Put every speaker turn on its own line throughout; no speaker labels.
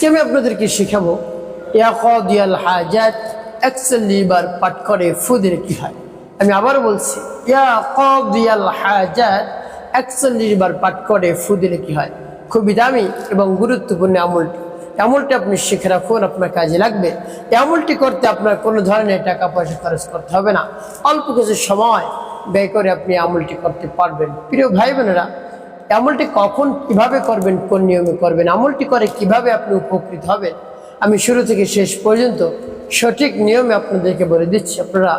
আজকে আমি আপনাদেরকে শেখাবো ইয়াকিয়াল হাজাত একচল্লিশ বার পাঠ করে ফুদের কি হয়? আমি আবার বলছি ইয়াকিয়াল হাজাত একচল্লিশ বার পাঠ করে ফুদিলে কি হয়? খুবই দামি এবং গুরুত্বপূর্ণ আমলটি। আমলটি আপনি শিখে রাখুন, আপনার কাজে লাগবে। এই আমলটি করতে আপনার কোনো ধরনের টাকা পয়সা খরচ করতে হবে না। অল্প কিছু সময় ব্যয় করে আপনি আমলটি করতে পারবেন। প্রিয় ভাই বোনেরা আমলটি কখন কীভাবে করবেন, কোন নিয়মে করবেন, আমলটি করে কীভাবে আপনি উপকৃত হবেন, আমি শুরু থেকে শেষ পর্যন্ত সঠিক নিয়মে আপনাদেরকে বলে দিচ্ছি, আপনারা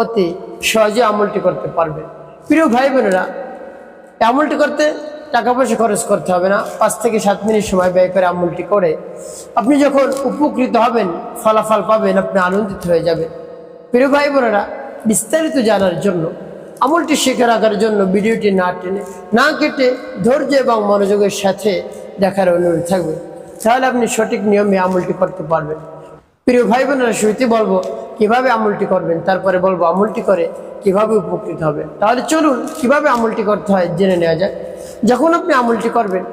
অতি সহজে আমলটি করতে পারবেন। প্রিয় ভাই বোনেরা আমলটি করতে টাকা পয়সা খরচ করতে হবে না, পাঁচ থেকে সাত মিনিট সময় ব্যয় করে আমলটি করে। আপনি যখন উপকৃত হবেন, ফলাফল পাবেন, আপনি আনন্দিত হয়ে যাবেন। প্রিয় ভাই বোনেরা বিস্তারিত জানার জন্য আমলটি শিখে রাখার জন্য ভিডিওটি না টেনে, না কেটে ধৈর্য এবং মনোযোগের সাথে দেখার অনুরোধ থাকবে। তাহলে আপনি সঠিক নিয়মে আমলটি করতে পারবেন। প্রিয় ভাই বোনেরা শুরুতে বলব, কীভাবে আমলটি করবেন? তারপরে বলব, আমলটি করে কীভাবে উপকৃত হবে? তাহলে চলুন, কীভাবে আমলটি করতে হয় জেনে নেওয়া যাক। যখন আপনি আমলটি করবেন,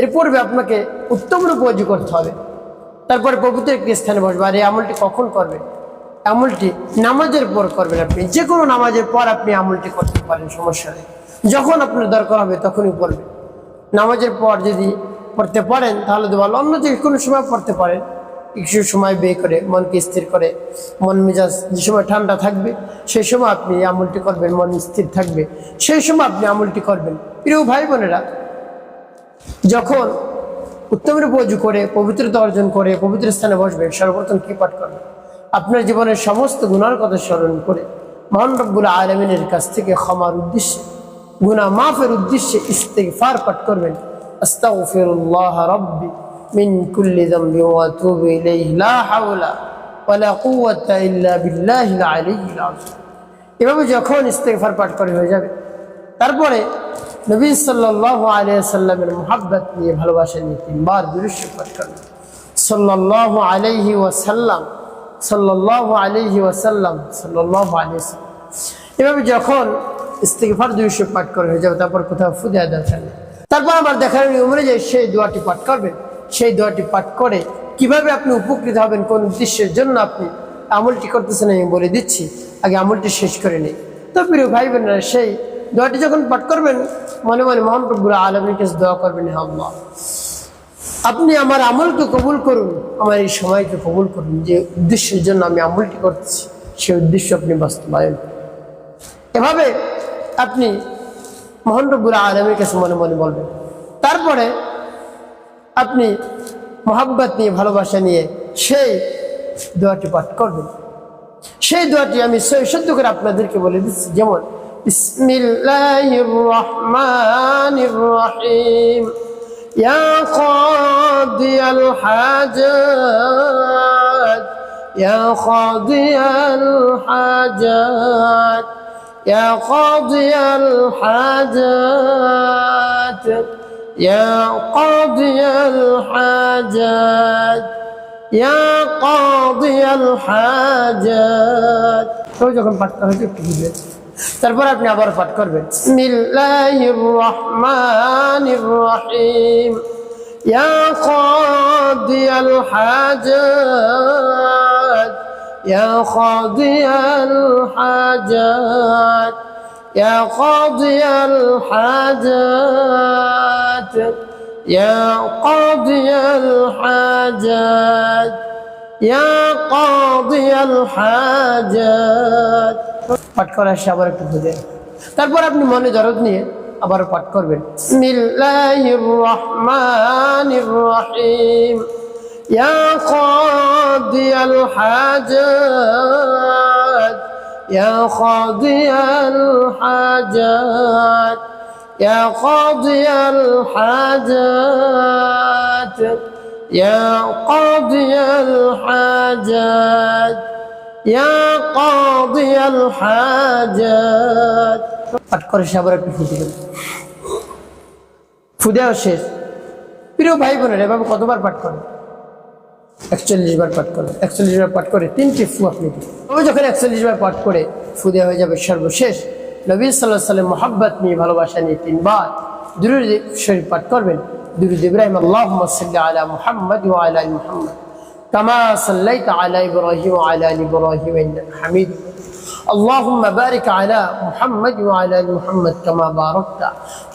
এর পূর্বে আপনাকে উত্তম রূপে করতে হবে। তারপরে পবিত্র একটি স্থানে বসবে, আর এই আমলটি কখন করবেন? আমলটি নামাজের পর করবেন আপনি। যে কোনো নামাজের পর আপনি আমলটি করতে পারেন, সমস্যা নেই। যখন আপনার দরকার হবে তখনই পড়বেন নামাজের পর যদি পড়তে পারেন, তাহলে তো ভালো। অন্য যে কোনো সময় পড়তে পারেন। কিছু সময় ব্যয় করে, মনকে স্থির করে, মন মেজাজ যে সময় ঠান্ডা থাকবে সেই সময় আপনি আমলটি করবেন, মন স্থির থাকবে। সেই সময় আপনি আমলটি করবেন। প্রিয় ভাই বোনেরা, যখন উত্তম রূপে করে, পবিত্রতা অর্জন করে, পবিত্র স্থানে বসবেন, সর্বপ্রথম কি পাঠ করবেন? আপনার জীবনের সমস্ত গুণার কথা স্মরণ করে মহান রব্বুল আলমিনের কাছ থেকে ক্ষমার উদ্দেশ্যে গুণা মাফের উদ্দেশ্যে ইস্তেগফার পাঠ করবেন। আস্তাগফিরুল্লাহ রব্বি মিন কুল্লি যামবি ওয়া আতুবু ইলাইহি, লা হাওলা ওয়ালা কুওয়াতা ইল্লা বিল্লাহিল আলিয়্যিল এভাবে যখন ইস্তেগফার পাঠ করে হয়ে যাবে, তারপরে নবী সাল্লাল্লাহু আলাইহি সাল্লামের মুহাব্বত নিয়ে ভালোবাসা নিয়ে তিনবার দুরূদ পাঠ করবেন। সাল্লাল্লাহু আলাইহি ওয়াসাল্লাম সাল্লাল্লাহু আলাইহি ওয়াসাল্লাম আলাইহি ওয়াসাল্লাম। এভাবে যখন ইস্তেগফার দুইশো পাঠ করে হয়ে যাবে, তারপর কোথাও ফুদে দরকার নেই তারপর আমার দেখার নিয়ম অনুযায়ী সেই দোয়াটি পাঠ করবেন, সেই দোয়াটি পাঠ করে কীভাবে আপনি উপকৃত হবেন, কোন উদ্দেশ্যের জন্য আপনি আমলটি করতেছেন আমি বলে দিচ্ছি। আগে আমলটি শেষ করে নেই। তো প্রিয় ভাই সেই দোয়াটি যখন পাঠ করবেন, মনে মনে প্রভুর আলমীর কাছে দোয়া করবেন আল্লাহ আপনি আমার আমলকে কবুল করুন, আমার এই সময়কে কবুল করুন, যে উদ্দেশ্যের জন্য আমি আমলটি করতেছি সেই উদ্দেশ্য আপনি বাস্তবায়ন এভাবে আপনি মোহন আলমের কাছে মনে মনে বলবেন। তারপরে আপনি মোহাব্বত নিয়ে, ভালোবাসা নিয়ে সেই দোয়াটি পাঠ করবেন। সেই দোয়াটি আমি সত্য করে আপনাদেরকে বলে দিচ্ছি। যেমন, বিসমিল্লাহির রহমানির রহিম। يا قاضي الحاجات يا قاضي الحاجات يا قاضي الحاجات يا قاضي الحاجات يا قاضي الحاجات তো যখন পাঠ করা হচ্ছে একটু বুঝবেন তারপর আপনি আবার পাঠ করবেন বিসমিল্লাহির রহমানির রহিম يا قاضي الحاجات يا قاضي الحاجات يا قاضي الحاجات يا قاضي الحاجات يا قاضي الحاجات পাঠ করা আসে আবার একটু বুঝে তারপর আপনি মনে দরদ নিয়ে আবার পাঠ করবেন বিসমিল্লাহির রহমানির রহিম يا قاضي الحاجات يا قاضي الحاجات يا قاضي الحاجات يا قاضي الحاجات يا قاضي الحاجات পাঠ করে সে আবার একটু ফুটে গেল ফুদেও শেষ। প্রিয় ভাই বোনের, এভাবে কতবার পাঠ করে? একচল্লিশ বার পাঠ করে। একচল্লিশ বার পাঠ করে তিনটি ফু আপনি তবে যখন একচল্লিশ বার পাঠ করে ফুদে হয়ে যাবে সর্বশেষ, নবী সাল্লাহ সাল্লাম মোহাব্বত নিয়ে, ভালোবাসা নিয়ে তিনবার দুরুদ শরীফ পাঠ করবেন। দুরুদ ইব্রাহিম সাল্লি আলা মুহাম্মদ ওয়া আলা আলি মুহাম্মদ কামা সাল্লাইতা আলা ইব্রাহিম আলা ইব্রাহিম হামিদুম اللهم بارك على محمد وعلى ال محمد كما باركت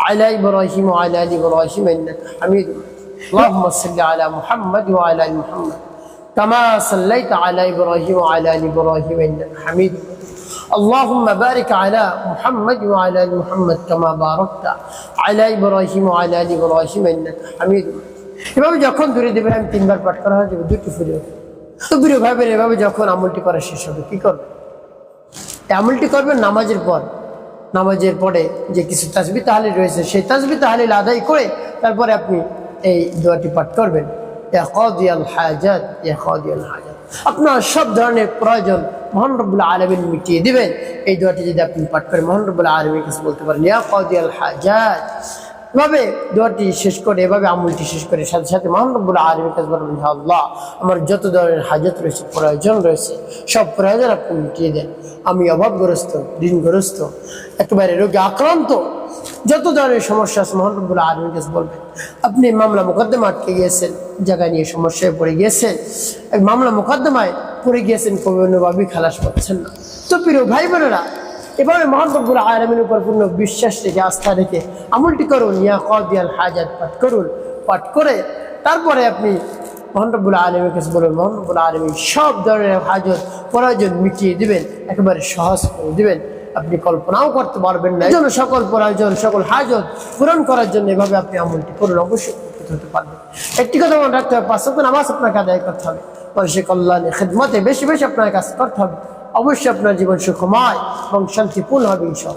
على ابراهيم وعلى ال ابراهيم انك حميد مجيد اللهم صل على محمد وعلى ال محمد كما صليت على ابراهيم وعلى ال ابراهيم انك حميد مجيد اللهم بارك على محمد وعلى ال محمد كما باركت على ابراهيم وعلى ال ابراهيم انك حميد مجيد এভাবে যখন দূরে দেবেন আমি তিনবার পাঠ করা হয়ে যাবে দুটি ফুলে তো প্রিয় ভাইবেন এভাবে যখন আমলটি করা শেষ হবে কি করবে এই আমলটি করবেন নামাজের পর। নামাজের পরে যে কিছু তাসবি তাহালিল রয়েছে, সেই তাসবি তাহালিল আদায় করে তারপরে আপনি এই দোয়াটি পাঠ করবেন। হাজাত হাজাত। আপনার সব ধরনের প্রয়োজন মোহন আলমিন মিটিয়ে দেবেন। এই দোয়াটি যদি আপনি পাঠ করেন, মোহন আলমিন কাছে বলতে পারেন হাজাত। এভাবে দোয়াটি শেষ করে, এভাবে আমলটি শেষ করে, সাথে সাথে মোহাম্মবুল আলমীর কাছে বলবেন আল্লাহ, আমার যত ধরনের হাজত রয়েছে, প্রয়োজন রয়েছে, সব প্রয়োজন আপনি মিটিয়ে দেন। আমি অভাবগ্রস্ত, ঋণগ্রস্ত, একেবারে রোগে আক্রান্ত, যত ধরনের সমস্যা আছে মোহাম্মবুল আলমীর কাছে বলবেন। আপনি মামলা মোকদ্দমা আটকে গিয়েছেন জায়গা নিয়ে সমস্যায় পড়ে গিয়েছেন মামলা মোকদ্দমায় পড়ে গিয়েছেন কোনোভাবেই খালাস পাচ্ছেন না। তো প্রিয় ভাই বোনেরা এভাবে মহানবুল আলমের উপর পূর্ণ বিশ্বাস রেখে, আস্থা রেখে আমলটি করুন। ইয়া কদিয়াল হাজাত, পাঠ করুন। পাঠ করে তারপরে আপনি মহানবুল আলমের কাছে বলুন মহানবুল আলমী সব ধরনের হাজত প্রয়োজন মিটিয়ে দিবেন, একেবারে সহজ করে দিবেন। আপনি কল্পনাও করতে পারবেন না। এই জন্য সকল প্রয়োজন সকল হাজত পূরণ করার জন্য এভাবে আপনি আমলটি করুন, অবশ্যই হতে পারবেন একটি কথা মনে রাখতে হবে, পাঁচ নামাজ আপনাকে আদায় করতে হবে। মানুষের কল্যাণে খেদমতে বেশি বেশি আপনার কাজ করতে হবে। অবশ্যই আপনার জীবন সুখময় এবং শান্তিপূর্ণ হবে ইনশাল্লাহ